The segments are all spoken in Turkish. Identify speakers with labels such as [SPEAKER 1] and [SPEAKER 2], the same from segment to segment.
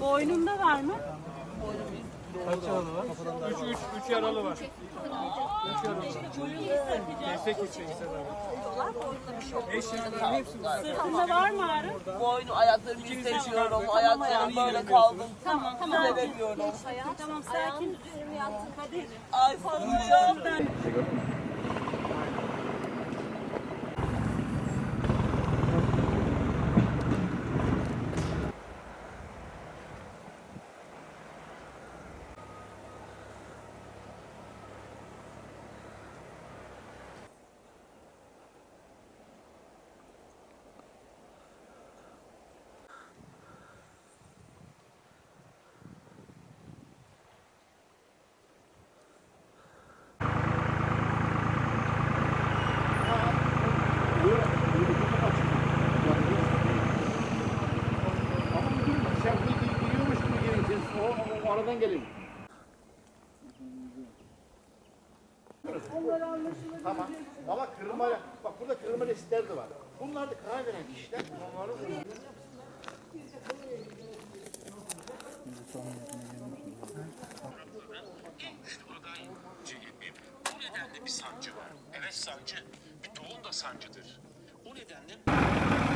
[SPEAKER 1] Boynunda var mı?
[SPEAKER 2] Kaç yaralı var? Üç, üç, üç yaralı var. Üç yaralı var. Destek hepsi var.
[SPEAKER 1] Sırtında var mı ağrı?
[SPEAKER 3] Boynu ayaklarımı hissediyorum. Ayaklarım böyle kaldım.
[SPEAKER 1] Tamam
[SPEAKER 3] Tamam. Veremiyorum.
[SPEAKER 1] Tamam sakin. Hadi.
[SPEAKER 3] Ay fazla ya.
[SPEAKER 4] O, o, o aradan gelin. Tamam. Ama kırılma, bak burada kırılma riskleri de var. Bunlar da karar veren kişiler. Onları
[SPEAKER 5] CHP. Bu nedenle bir sancı var. Evet sancı. Bir doğum da sancıdır. O nedenle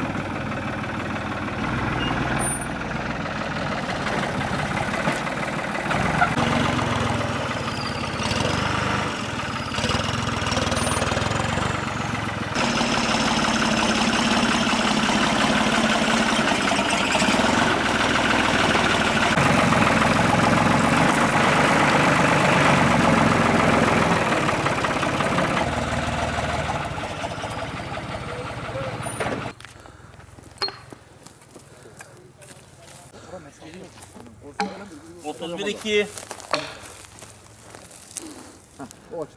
[SPEAKER 4] o aç.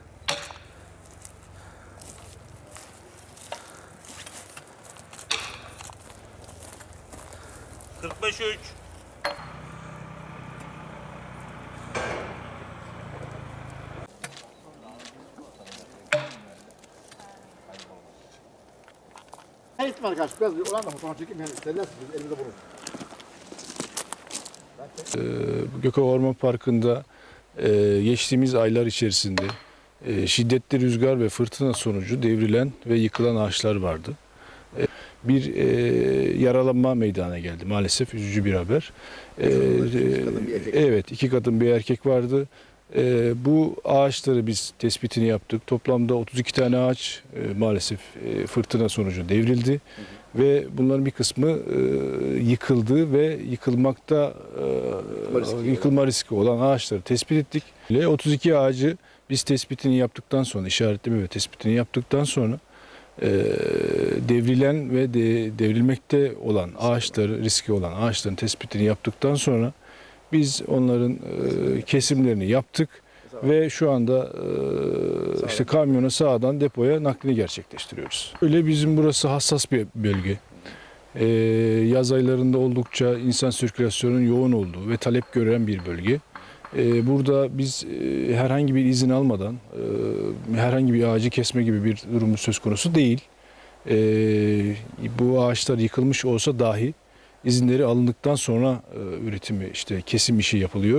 [SPEAKER 4] Her ihtimal karşı biraz bir olan da fotoğraf çekeyim. Yani isterlersiniz elimde bulun.
[SPEAKER 6] Bu Gökova Orman Parkı'nda e, geçtiğimiz aylar içerisinde e, şiddetli rüzgar ve fırtına sonucu devrilen ve yıkılan ağaçlar vardı. E, bir e, yaralanma meydana geldi maalesef üzücü bir haber. E, evet iki kadın bir erkek vardı. E, bu ağaçları biz tespitini yaptık. Toplamda 32 tane ağaç e, maalesef e, fırtına sonucu devrildi ve bunların bir kısmı e, yıkıldı ve yıkılmakta e,
[SPEAKER 4] riski.
[SPEAKER 6] yıkılma riski olan ağaçları tespit ettik. Ve 32 ağacı biz tespitini yaptıktan sonra işaretleme ve tespitini yaptıktan sonra e, devrilen ve de, devrilmekte olan ağaçları riski olan ağaçların tespitini yaptıktan sonra biz onların e, kesimlerini yaptık ve şu anda e, işte kamyona sağdan depoya naklini gerçekleştiriyoruz. Öyle bizim burası hassas bir bölge. E, yaz aylarında oldukça insan sirkülasyonunun yoğun olduğu ve talep gören bir bölge. E, burada biz e, herhangi bir izin almadan e, herhangi bir ağacı kesme gibi bir durumumuz söz konusu değil. E, bu ağaçlar yıkılmış olsa dahi izinleri alındıktan sonra e, üretimi işte kesim işi yapılıyor.